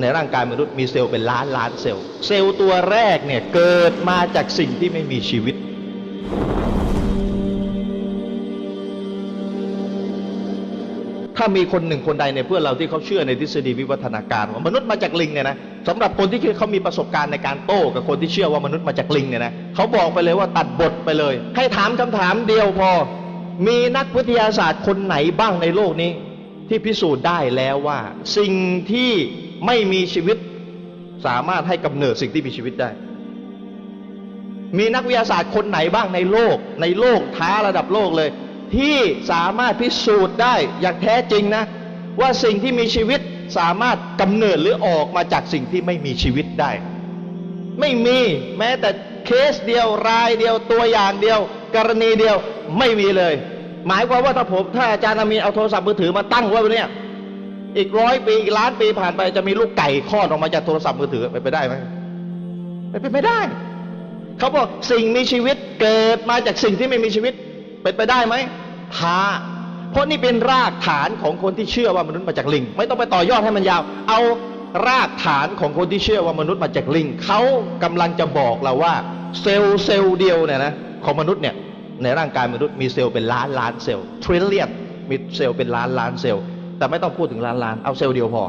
ในร่างกายมนุษย์มีเซลล์เป็นล้านล้านเซลล์ เซลล์ตัวแรกเนี่ยเกิดมาจากสิ่งที่ไม่มีชีวิต ถ้ามีคนหนึ่งคนใดในเพื่อนเราที่เขาเชื่อในทฤษฎีวิวัฒนาการว่ามนุษย์มาจากลิงเนี่ยนะสำหรับคนที่เขามีประสบการณ์ในการโต้กับคนที่เชื่อว่ามนุษย์มาจากลิงเนี่ยนะเขาบอกไปเลยว่าตัดบทไปเลย ให้ถามคำถามเดียวพอ มีนักวิทยาศาสตร์คนไหนบ้างในโลกนี้ ที่พิสูจน์ได้แล้วว่า สิ่งที่ ไม่มีชีวิตสามารถให้กำเนิดสิ่งที่มีชีวิตได้ มีนักวิทยาศาสตร์คนไหนบ้างในโลก ในโลกท้าระดับโลกเลย ที่สามารถพิสูจน์ได้อย่างแท้จริงนะ ว่าสิ่งที่มีชีวิตสามารถกำเนิดหรือออกมาจากสิ่งที่ไม่มีชีวิตได้ ไม่มีแม้แต่เคสเดียวรายเดียวตัวอย่างเดียว กรณีเดียวไม่มีเลย หมายความว่าถ้าผมถ้าอาจารย์อามีนเอาโทรศัพท์มือถือมาตั้งไว้บนเนี่ย อีกร้อยปีอีกล้านปีผ่านไปจะมีลูกไก่คลอดออกมาจากโทรศัพท์มือถือเป็นไปได้ไหมเป็นไปไม่ได้ เขาบอกสิ่งมีชีวิตเกิดมาจากสิ่งที่ไม่มีชีวิตเป็นไปได้ไหมท้า เพราะนี่เป็นรากฐานของคนที่เชื่อว่ามนุษย์มาจากลิง ไม่ต้องไปต่อยอดให้มันยาว เอารากฐานของคนที่เชื่อว่ามนุษย์มาจากลิงเขากำลังจะบอกเราว่า เซลล์เซลล์เดียวเนี่ยนะของมนุษย์เนี่ยในร่างกายมนุษย์มีเซลล์เป็นล้านล้านเซลล์ทริลเลียนมีเซลล์เป็นล้านล้านเซลล์ แต่ไม่ต้องพูดถึงล้านล้านเอาเซลล์เดียวพอ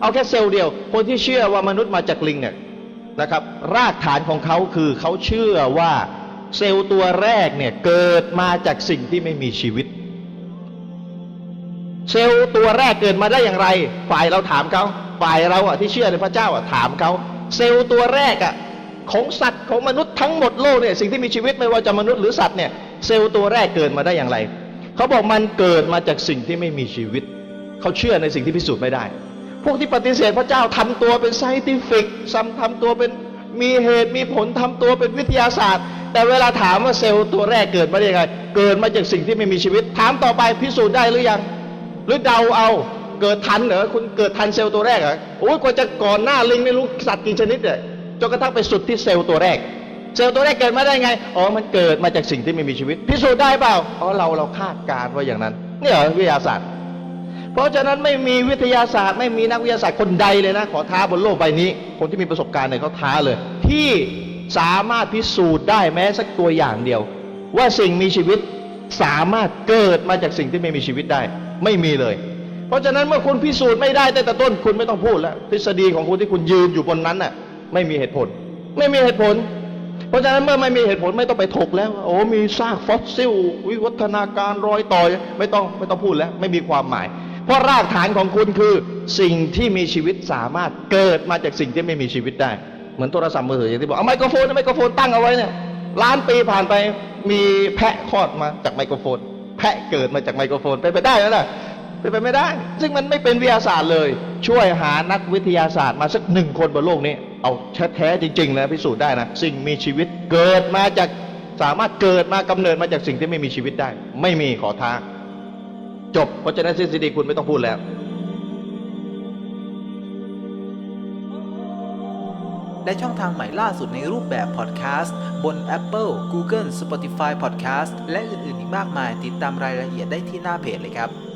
เอาแค่เซลล์เดียว คนที่เชื่อว่ามนุษย์มาจากลิงเนี่ยนะครับ รากฐานของเขาคือเขาเชื่อว่าเซลล์ตัวแรกเนี่ยเกิดมาจากสิ่งที่ไม่มีชีวิต เซลล์ตัวแรกเกิดมาได้อย่างไร ฝ่ายเราถามเขาฝ่ายเราอะที่เชื่อในพระเจ้าอะถามเขาเซลล์ตัวแรกอะของสัตว์ของมนุษย์ทั้งหมดโลกเนี่ยสิ่งที่มีชีวิตไม่ว่าจะมนุษย์หรือสัตว์เนี่ยเซลล์ตัวแรกเกิดมาได้อย่างไร เขาบอกมันเกิดมาจากสิ่งที่ไม่มีชีวิต เขาเชื่อในสิ่งที่พิสูจน์ไม่ได้ พวกที่ปฏิเสธพระเจ้าทำตัวเป็นไซติฟิกซ้ำทำตัวเป็นมีเหตุมีผลทำตัวเป็นวิทยาศาสตร์ แต่เวลาถามว่าเซลล์ตัวแรกเกิดมาได้ยังไง เกิดมาจากสิ่งที่ไม่มีชีวิต ถามต่อไปพิสูจน์ได้หรือยัง หรือเดาเอาเกิดทันเหรอคุณเกิดทันเซลล์ตัวแรกเหรอโอ้ยกว่าจะก่อนหน้าลิงไม่รู้สัตว์กี่ชนิดเนี่ยจนกระทั่งไปสุดที่เซลล์ตัวแรก เซลล์ตัวแรกเกิดมาได้ไงอ๋อมันเกิดมาจากสิ่งที่ไม่มีชีวิต พิสูจน์ได้เปล่าอ๋อเราเราคาดการณ์ว่าอย่างนั้นนี่เหรอวิทยาศาสตร์ เพราะฉะนั้นไม่มีวิทยาศาสตร์ ไม่มีนักวิทยาศาสตร์คนใดเลยนะ ขอท้าบนโลกใบนี้ คนที่มีประสบการณ์เนี่ยเขาท้าเลย ที่สามารถพิสูจน์ได้แม้สักตัวอย่างเดียว ว่าสิ่งมีชีวิตสามารถเกิดมาจากสิ่งที่ไม่มีชีวิตได้ ไม่มีเลย เพราะฉะนั้นเมื่อคุณพิสูจน์ไม่ได้ตั้งแต่ต้นคุณไม่ต้องพูดแล้ว ทฤษฎีของคุณที่คุณยืนอยู่บนนั้นน่ะไม่มีเหตุผล ไม่มีเหตุผล เพราะฉะนั้นเมื่อไม่มีเหตุผลไม่ต้องไปถกแล้ว โอ้มีซากฟอสซิล วิวัฒนาการรอยต่อไม่ต้องไม่ต้องพูดแล้ว ไม่มีความหมาย เพราะรากฐานของคุณคือสิ่งที่มีชีวิตสามารถเกิดมาจากสิ่งที่ไม่มีชีวิตได้ เหมือนโทรศัพท์มือถืออย่างที่บอกเอาไมโครโฟนเอไมโครโฟนตั้งเอาไว้เนี่ยล้านปีผ่านไปมีแพะคลอดมาจากไมโครโฟน แพะเกิดมาจากไมโครโฟนเป็นไปได้ไหมล่ะเป็นไปไม่ได้ ซึ่งมันไม่เป็นวิทยาศาสตร์เลย ช่วยหานักวิทยาศาสตร์มาสักหนึ่งคนบนโลกนี้ เอาแท้จริงๆนะพิสูจน์ได้นะ สิ่งมีชีวิตเกิดมาจากสามารถเกิดมากำเนิดมาจากสิ่งที่ไม่มีชีวิตได้ ไม่มีขอท้า จบ เพราะฉะนั้นทฤษฎีคุณไม่ต้องพูดแล้วได้ช่องทางใหม่ล่าสุดในรูปแบบพอดแคสต์ บน Apple, Google, Spotify Podcast และอื่น ๆ อีกมากมาย ติดตามรายละเอียดได้ที่หน้าเพจเลยครับ